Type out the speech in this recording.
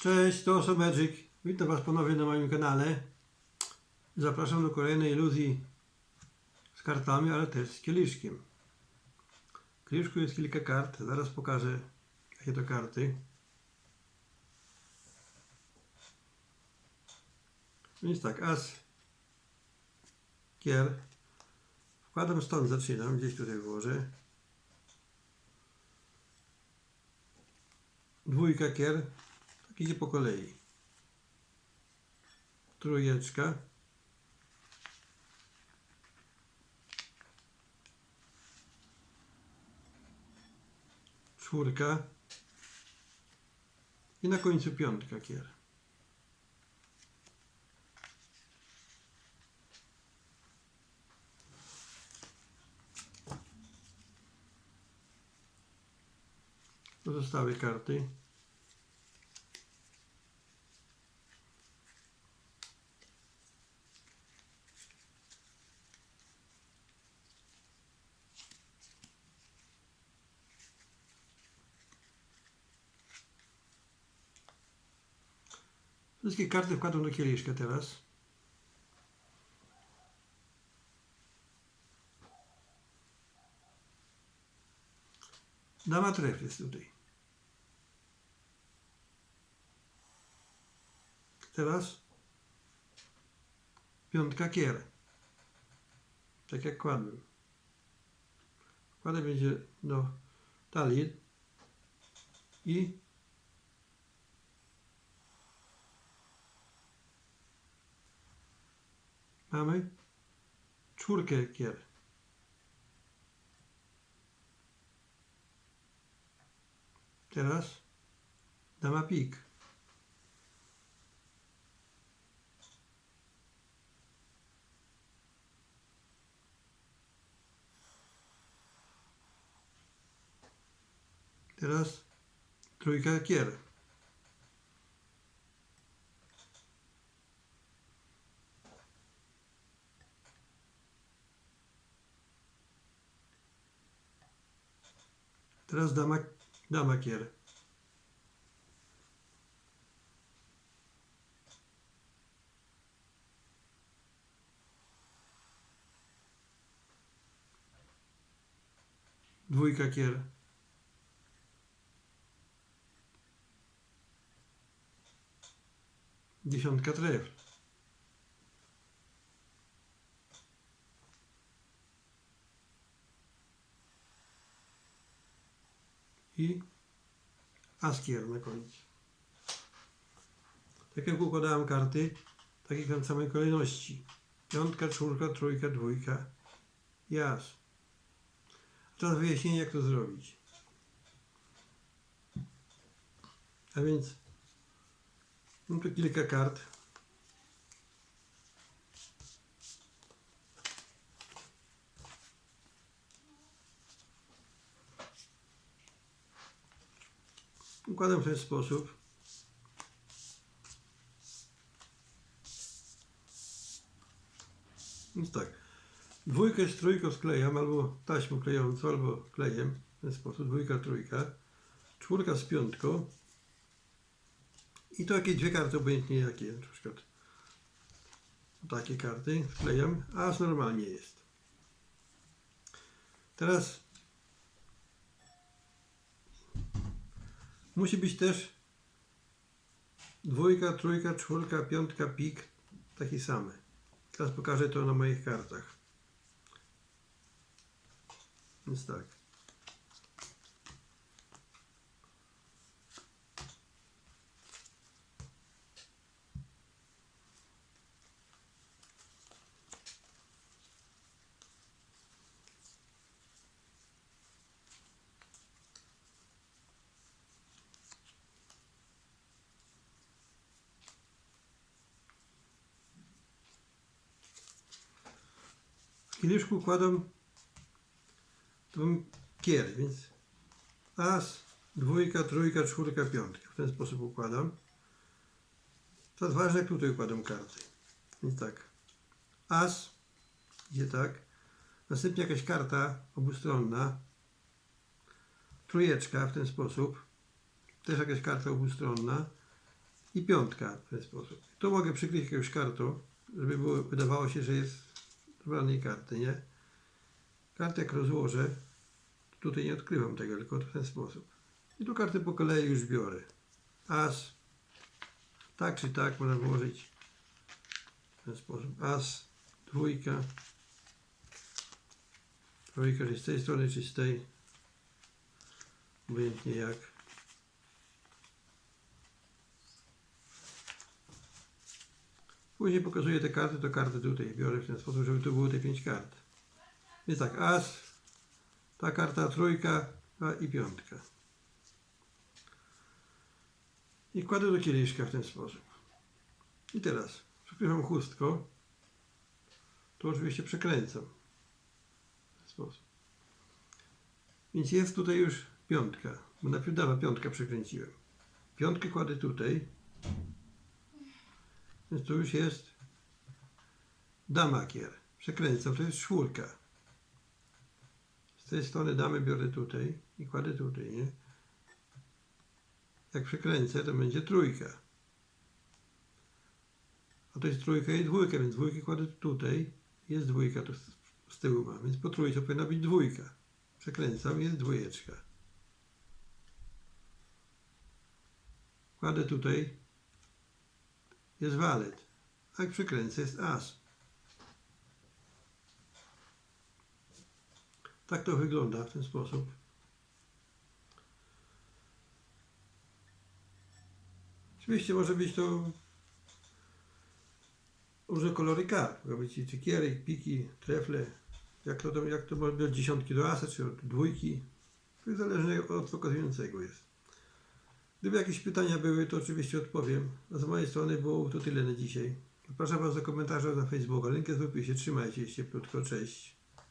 Cześć, to Oso Magic. Witam Was ponownie na moim kanale. Zapraszam do kolejnej iluzji z kartami, ale też z kieliszkiem. W kieliszku jest kilka kart. Zaraz pokażę, jakie to karty. Więc tak, as, kier. Wkładam stąd, zaczynam, gdzieś tutaj włożę. Dwójka kier, idzie po kolei. Trójeczka. Czwórka. I na końcu piątka kier. Pozostałe karty. Wszystkie karty wkładam do kieliszka teraz. Dama tref jest tutaj. Teraz piątka kier. Tak jak kładłem. Kładę będzie do talii i mamy czwórkę kier. Teraz dama pik. Teraz trójka kier. Teraz dama, dama kier. Dwójka kier. Dziesiątka tref. I askier na końcu. Tak jak układałem karty, tak w samej kolejności. Piątka, czwórka, trójka, dwójka i as. Teraz wyjaśnienie jak to zrobić. A więc mam tu kilka kart. Układam w ten sposób. Więc tak. Dwójkę z trójką sklejam albo taśmą klejącą, albo klejem. W ten sposób. Dwójka, trójka. Czwórka z piątką. I to jakieś dwie karty, obojętnie jakie. Na przykład takie karty sklejam, a normalnie jest. Teraz musi być też dwójka, trójka, czwórka, piątka, pik takie same. Teraz pokażę to na moich kartach. Więc tak. Kieliszku układam tą kier, więc as, dwójka, trójka, czwórka, piątka. W ten sposób układam. Teraz ważne, jak tutaj układam karty. Więc tak, as idzie tak, następnie jakaś karta obustronna, trójeczka w ten sposób, też jakaś karta obustronna i piątka w ten sposób. Tu mogę przykryć jakąś kartą, żeby było, wydawało się, że jest wybranej karty, nie? Kartę jak rozłożę, tutaj nie odkrywam tego, tylko w ten sposób. I tu karty po kolei już biorę. As, tak czy tak można włożyć w ten sposób. As, dwójka, trójka, czy z tej strony, czy z tej. Obojętnie jak. Później pokazuję te karty, to karty tutaj biorę w ten sposób, żeby tu były te pięć kart. Więc tak, as, ta karta, trójka i piątka. I kładę do kieliszka w ten sposób. I teraz przykrywam chustką. To oczywiście przekręcam. W ten sposób. Więc jest tutaj już piątka. Bo dama piątka przekręciłem. Piątkę kładę tutaj. Więc to już jest damakier. Przekręcam, to jest czwórka. Z tej strony damy biorę tutaj i kładę tutaj, nie? Jak przekręcę, to będzie trójka. A to jest trójka i dwójka, więc dwójkę kładę tutaj. Jest dwójka, tu z tyłu mam, więc po trójce powinna być dwójka. Przekręcam, jest dwójeczka. Kładę tutaj, jest walet. A jak przekręcę, jest as. Tak to wygląda w ten sposób. Oczywiście może być to różne kolory kart. Mogą być i piki, trefle. Jak to, jak to może być od dziesiątki do asa, czy od dwójki. To zależne od pokazującego jest. Gdyby jakieś pytania były, to oczywiście odpowiem. A z mojej strony było to tyle na dzisiaj. Zapraszam Was do komentarza na Facebooka. Link jest w opisie. Trzymajcie się cieplutko. Cześć.